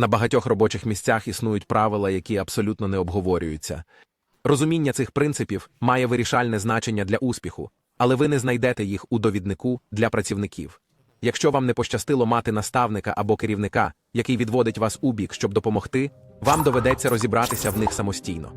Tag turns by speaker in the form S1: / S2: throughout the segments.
S1: На багатьох робочих місцях існують правила, які абсолютно не обговорюються. Розуміння цих принципів має вирішальне значення для успіху, але ви не знайдете їх у довіднику для працівників. Якщо вам не пощастило мати наставника або керівника, який відводить вас у бік, щоб допомогти, вам доведеться розібратися в них самостійно.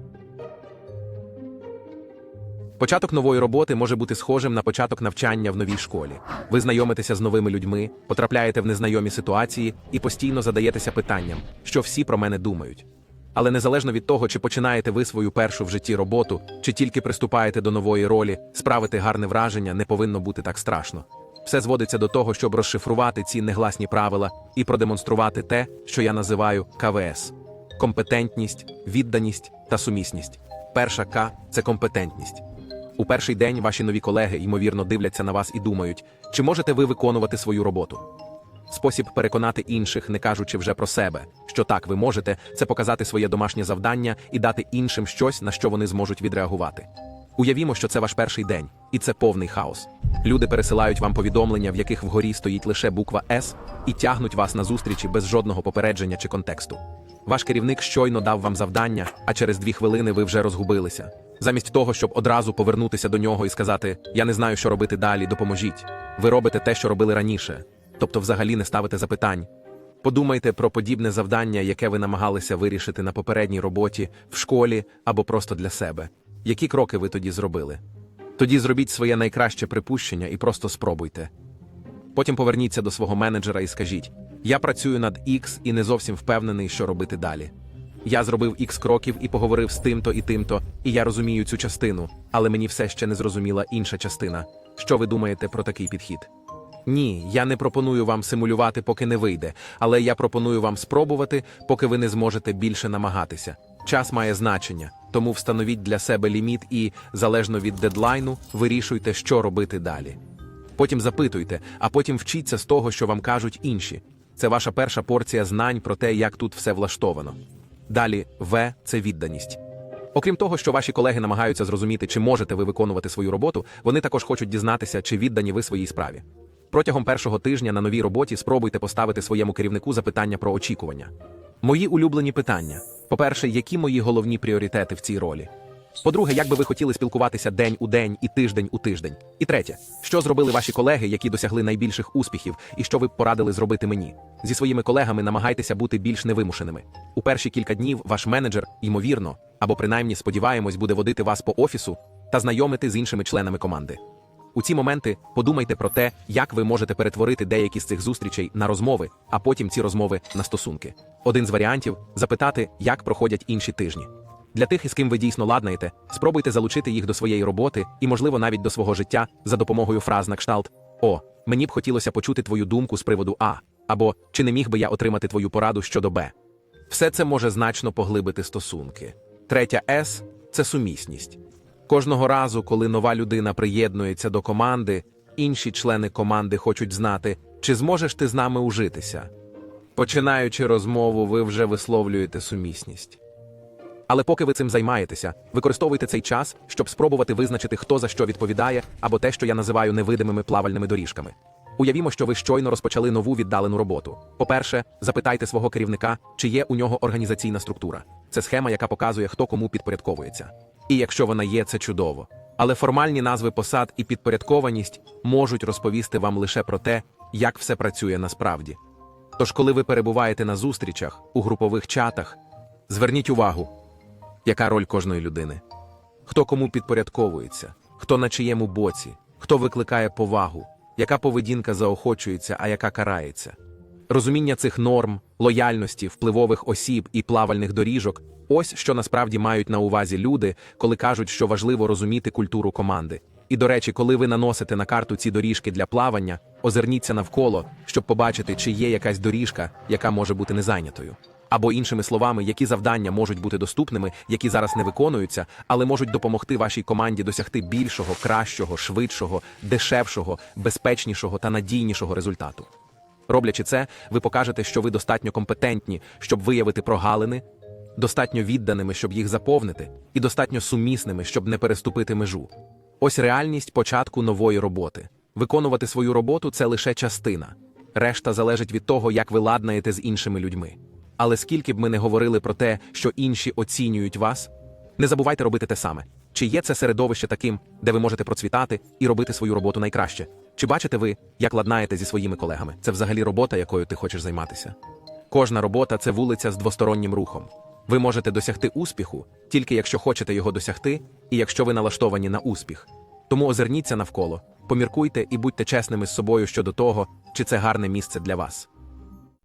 S1: Початок нової роботи може бути схожим на початок навчання в новій школі. Ви знайомитеся з новими людьми, потрапляєте в незнайомі ситуації і постійно задаєтеся питанням, що всі про мене думають. Але незалежно від того, чи починаєте ви свою першу в житті роботу, чи тільки приступаєте до нової ролі, справити гарне враження не повинно бути так страшно. Все зводиться до того, щоб розшифрувати ці негласні правила і продемонструвати те, що я називаю КВС: компетентність, відданість та сумісність. Перша К це компетентність. У перший день ваші нові колеги, ймовірно, дивляться на вас і думають, чи можете ви виконувати свою роботу. Спосіб переконати інших, не кажучи вже про себе, що так ви можете, це показати своє домашнє завдання і дати іншим щось, на що вони зможуть відреагувати. Уявімо, що це ваш перший день, і це повний хаос. Люди пересилають вам повідомлення, в яких вгорі стоїть лише буква С, і тягнуть вас на зустрічі без жодного попередження чи контексту. Ваш керівник щойно дав вам завдання, а через дві хвилини ви вже розгубилися. Замість того, щоб одразу повернутися до нього і сказати Я не знаю, що робити далі, допоможіть. Ви робите те, що робили раніше, тобто взагалі не ставите запитань. Подумайте про подібне завдання, яке ви намагалися вирішити на попередній роботі, в школі або просто для себе. Які кроки ви тоді зробили? Тоді зробіть своє найкраще припущення і просто спробуйте. Потім поверніться до свого менеджера і скажіть: Я працюю над X і не зовсім впевнений, що робити далі. Я зробив X кроків і поговорив з тим-то і тим-то, і я розумію цю частину, але мені все ще не зрозуміла інша частина. Що ви думаєте про такий підхід? Ні, я не пропоную вам симулювати, поки не вийде, але я пропоную вам спробувати, поки ви не зможете більше намагатися. Час має значення, тому встановіть для себе ліміт і, залежно від дедлайну, вирішуйте, що робити далі. Потім запитуйте, а потім вчіться з того, що вам кажуть інші. Це ваша перша порція знань про те, як тут все влаштовано. Далі В це відданість. Окрім того, що ваші колеги намагаються зрозуміти, чи можете ви виконувати свою роботу, вони також хочуть дізнатися, чи віддані ви своїй справі. Протягом першого тижня на новій роботі спробуйте поставити своєму керівнику запитання про очікування. Мої улюблені питання: по-перше, які мої головні пріоритети в цій ролі? По-друге, як би ви хотіли спілкуватися день у день і тиждень у тиждень? І третє, що зробили ваші колеги, які досягли найбільших успіхів, і що ви б порадили зробити мені? Зі своїми колегами намагайтеся бути більш невимушеними. У перші кілька днів ваш менеджер, ймовірно, або принаймні сподіваємось, буде водити вас по офісу та знайомити з іншими членами команди. У ці моменти подумайте про те, як ви можете перетворити деякі з цих зустрічей на розмови, а потім ці розмови на стосунки. Один з варіантів запитати, як проходять інші тижні. Для тих, із ким ви дійсно ладнаєте, спробуйте залучити їх до своєї роботи і, можливо, навіть до свого життя за допомогою фраз на кшталт О, мені б хотілося почути твою думку з приводу А, або Чи не міг би я отримати твою пораду щодо Б. Все це може значно поглибити стосунки. Третя С це сумісність. Кожного разу, коли нова людина приєднується до команди, інші члени команди хочуть знати, чи зможеш ти з нами ужитися. Починаючи розмову, ви вже висловлюєте сумісність. Але поки ви цим займаєтеся, використовуйте цей час, щоб спробувати визначити, хто за що відповідає, або те, що я називаю невидимими плавальними доріжками. Уявімо, що ви щойно розпочали нову віддалену роботу. По-перше, запитайте свого керівника, чи є у нього організаційна структура. Це схема, яка показує, хто кому підпорядковується. І якщо вона є, це чудово. Але формальні назви посад і підпорядкованість можуть розповісти вам лише про те, як все працює насправді. Тож, коли ви перебуваєте на зустрічах, у групових чатах, зверніть увагу, яка роль кожної людини, хто кому підпорядковується, хто на чиєму боці, хто викликає повагу, яка поведінка заохочується, а яка карається. Розуміння цих норм, лояльності, впливових осіб і плавальних доріжок ось що насправді мають на увазі люди, коли кажуть, що важливо розуміти культуру команди. І, до речі, коли ви наносите на карту ці доріжки для плавання, озирніться навколо, щоб побачити, чи є якась доріжка, яка може бути незайнятою. Або іншими словами, які завдання можуть бути доступними, які зараз не виконуються, але можуть допомогти вашій команді досягти більшого, кращого, швидшого, дешевшого, безпечнішого та надійнішого результату. Роблячи це, ви покажете, що ви достатньо компетентні, щоб виявити прогалини, достатньо відданими, щоб їх заповнити, і достатньо сумісними, щоб не переступити межу. Ось реальність початку нової роботи. Виконувати свою роботу це лише частина. Решта залежить від того, як ви ладнаєте з іншими людьми. Але скільки б ми не говорили про те, що інші оцінюють вас, не забувайте робити те саме. Чи є це середовище таким, де ви можете процвітати і робити свою роботу найкраще? Чи бачите ви, як ладнаєте зі своїми колегами? Це взагалі робота, якою ти хочеш займатися? Кожна робота це вулиця з двостороннім рухом. Ви можете досягти успіху тільки якщо хочете його досягти, і якщо ви налаштовані на успіх. Тому озирніться навколо, поміркуйте і будьте чесними з собою щодо того, чи це гарне місце для вас.